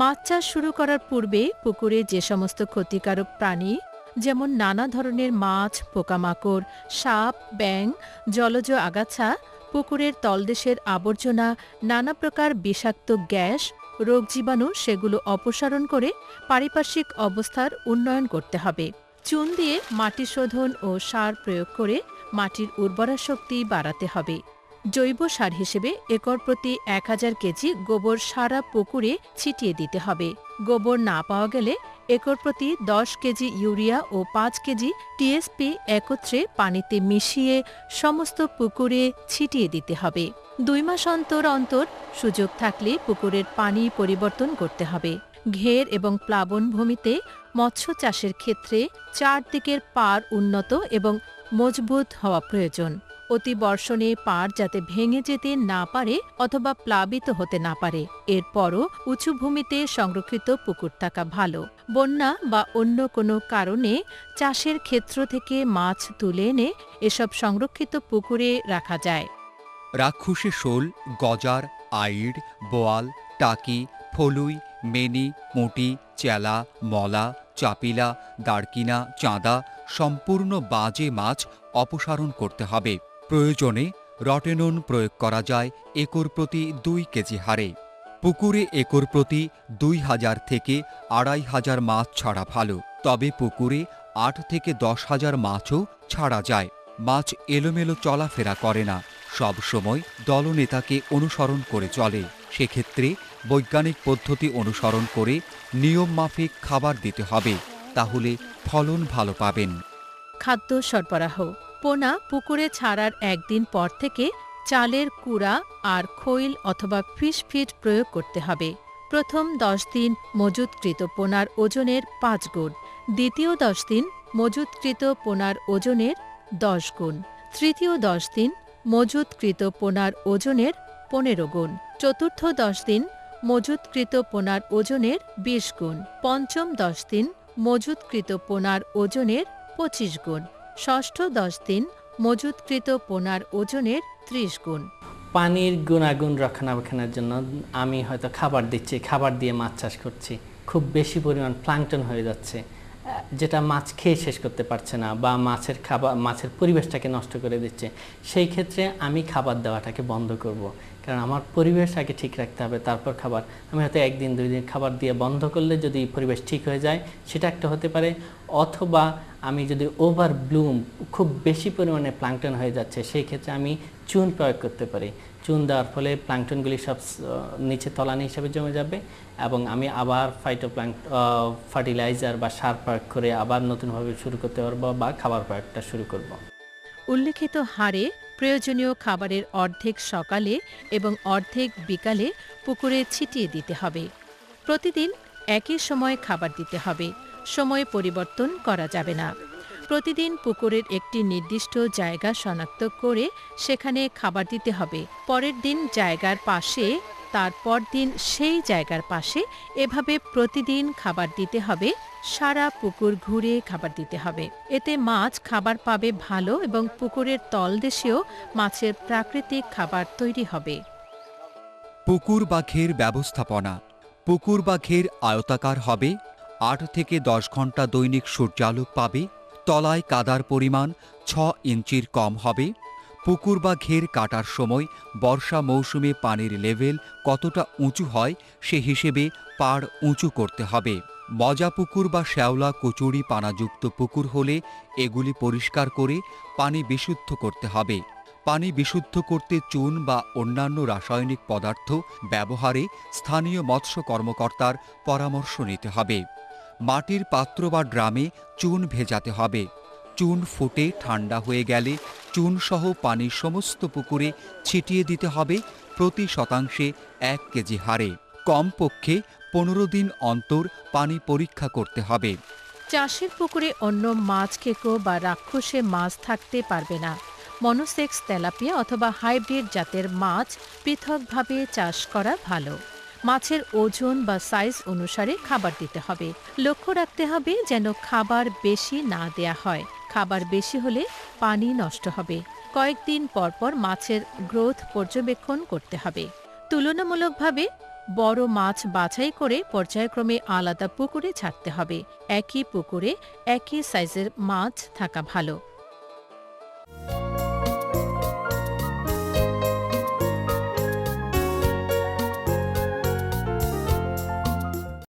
মাছ চাষ শুরু করার পূর্বে পুকুরে যে সমস্ত ক্ষতিকারক প্রাণী, যেমন নানা ধরনের মাছ, পোকামাকড়, সাপ ব্যাং জলজ আগাছা, পুকুরের তলদেশের আবর্জনা, নানা প্রকার বিষাক্ত গ্যাস, রোগ জীবাণু, সেগুলো অপসারণ করে পারিপার্শ্বিক অবস্থার উন্নয়ন করতে হবে। চুন দিয়ে মাটি শোধন ও সার প্রয়োগ করে মাটির উর্বরা শক্তি বাড়াতে হবে। জৈব সার হিসেবে একর প্রতি এক হাজার কেজি গোবর সারা পুকুরে ছিটিয়ে দিতে হবে। গোবর না পাওয়া গেলে একর প্রতি দশ কেজি ইউরিয়া ও পাঁচ কেজি টিএসপি একত্রে পানিতে মিশিয়ে সমস্ত পুকুরে ছিটিয়ে দিতে হবে। দুই মাস অন্তর অন্তর সুযোগ থাকলে পুকুরের পানি পরিবর্তন করতে হবে। ঘের এবং প্লাবন ভূমিতে মৎস্য চাষের ক্ষেত্রে চারদিকের পার উন্নত এবং মজবুত হওয়া প্রয়োজন। অতি বর্ষণে পাড় যাতে ভেঙে যেতে না পারে অথবা প্লাবিত হতে না পারে। এরপরও উঁচু ভূমিতে সংরক্ষিত পুকুর থাকা ভালো। বন্যা বা অন্য কোনো কারণে চাষের ক্ষেত্র থেকে মাছ তুলে এনে এসব সংরক্ষিত পুকুরে রাখা যায়। রাক্ষসে শোল, গজার, আইড়, বোয়াল, টাকি, ফলুই, মেনি, মুটি, চেলা, মলা, চাপিলা দাড়কিনা চাঁদা সম্পূর্ণ বাজে মাছ অপসারণ করতে হবে। প্রয়োজনে রটেনন প্রয়োগ করা যায় একর প্রতি দুই কেজি হারে। পুকুরে একর প্রতি দুই হাজার থেকে আড়াই হাজার মাছ ছাড়া ভালো। তবে পুকুরে আট থেকে দশ হাজার মাছও ছাড়া যায়। মাছ এলোমেলো চলাফেরা করে না। সব সময় দলনেতাকে অনুসরণ করে চলে। সেক্ষেত্রে বৈজ্ঞানিক পদ্ধতি অনুসরণ করে নিয়ম মাফিক খাবার দিতে হবে। তাহলে ফলন ভালো পাবেন। খাদ্য সরবরাহ পোনা পুকুরে ছাড়ার একদিন পর থেকে চালের কুড়া আর খৈল অথবা ফিশ ফিড প্রয়োগ করতে হবে। প্রথম দশ দিন মজুতকৃত পোনার ওজনের পাঁচ গুণ, দ্বিতীয় দশ দিন মজুতকৃত পোনার ওজনের দশ গুণ, তৃতীয় দশ দিন মজুতকৃত পোনার ওজনের পনেরো গুণ, চতুর্থ দশ দিন মজুতকৃত পোনার ওজনের বিশ গুণ, পঞ্চম দশ দিন মজুতকৃত পোনার ওজনের পঁচিশ গুণ। ষষ্ঠ দশ দিন মজুতকৃত পোনার ওজনের ত্রিশ গুণ। পানির গুণাগুণ রক্ষণাবেক্ষণের জন্য আমি হয়তো খাবার দিচ্ছি, খাবার দিয়ে মাছ চাষ করছি। খুব বেশি পরিমাণ প্লাঙ্কটন হয়ে যাচ্ছে। যেটা মাছ খেয়ে শেষ করতে পারছে না বা মাছের খাবার, মাছের পরিবেশটাকে নষ্ট করে দিচ্ছে। সেই ক্ষেত্রে আমি খাবার দেওয়াটাকে বন্ধ করব। কারণ আমার পরিবেশ আগে ঠিক রাখতে হবে, তারপর খাবার। আমি হয়তো একদিন, দুই দিন খাবার দিয়ে বন্ধ করলে যদি পরিবেশ ঠিক হয়ে যায়, সেটা একটা হতে পারে। অথবা আমি যদি ওভার ব্লুম খুব বেশি পরিমাণে প্লাঙ্কটন হয়ে যাচ্ছে, সেই ক্ষেত্রে আমি চুন প্রয়োগ করতে পারি। চুন দেওয়ার ফলে প্লাঙ্কটনগুলি সব নিচে তলানি হিসাবে জমে যাবে এবং আমি আবার ফাইটো ফার্টিলাইজার বা সার প্রয়োগ করে আবার নতুনভাবে শুরু করতে পারব বা খাবার প্রয়োগটা শুরু করব। উল্লেখিত হারে প্রয়োজনীয় খাবারের অর্ধেক সকালে এবং অর্ধেক বিকালে পুকুরে ছিটিয়ে দিতে হবে। প্রতিদিন একই সময় খাবার দিতে হবে। সময় পরিবর্তন করা যাবে না। প্রতিদিন পুকুরের একটি নির্দিষ্ট জায়গা শনাক্ত করে সেখানে খাবার দিতে হবে। পরের দিন জায়গার পাশে তারপর দিন সেই জায়গার পাশে এভাবে প্রতিদিন খাবার দিতে হবে, সারা পুকুর ঘুরে খাবার দিতে হবে। এতে মাছ খাবার পাবে ভালো এবং পুকুরের তলদেশেও মাছের প্রাকৃতিক খাবার তৈরি হবে। পুকুর বা ঘের ব্যবস্থাপনা। পুকুর বা ঘের আয়তাকার হবে, আট থেকে দশ ঘণ্টা দৈনিক সূর্যালোক পাবে, তলায় কাদার পরিমাণ ছ ইঞ্চির কম হবে পুকুর বা ঘের কাটার সময় বর্ষা মৌসুমে পানির লেভেল কতটা উঁচু হয় সে হিসেবে পাড় উঁচু করতে হবে। মজা পুকুর বা শ্যাওলা কচুরি পানাযুক্ত পুকুর হলে এগুলি পরিষ্কার করে পানি বিশুদ্ধ করতে হবে। পানি বিশুদ্ধ করতে চুন বা অন্যান্য রাসায়নিক পদার্থ ব্যবহারে স্থানীয় মৎস্য কর্মকর্তার পরামর্শ নিতে হবে। মাটির পাত্র বা ড্রামে চুন ভেজাতে হবে। চুন ফুটে ঠান্ডা হয়ে গেলে চুনসহ পানির সমস্ত পুকুরে ছিটিয়ে দিতে হবে প্রতি শতাংশে এক কেজি হারে। কমপক্ষে পনেরো দিন অন্তর পানি পরীক্ষা করতে হবে। চাষের পুকুরে অন্য মাছ কেকো বা রাক্ষসে মাছ থাকতে পারবে না। মনোসেক্স তেলাপিয়া অথবা হাইব্রিড জাতের মাছ পৃথকভাবে চাষ করা ভালো। মাছের ওজন বা সাইজ অনুসারে খাবার দিতে হবে। লক্ষ্য রাখতে হবে যেন খাবার বেশি না দেয়া হয়। খাবার বেশি হলে পানি নষ্ট হবে। কয়েকদিন পরপর মাছের গ্রোথ পর্যবেক্ষণ করতে হবে। তুলনামূলকভাবে বড় মাছ বাছাই করে পর্যায়ক্রমে আলাদা পুকুরে ছাড়তে হবে। একই পুকুরে একই সাইজের মাছ থাকা ভালো।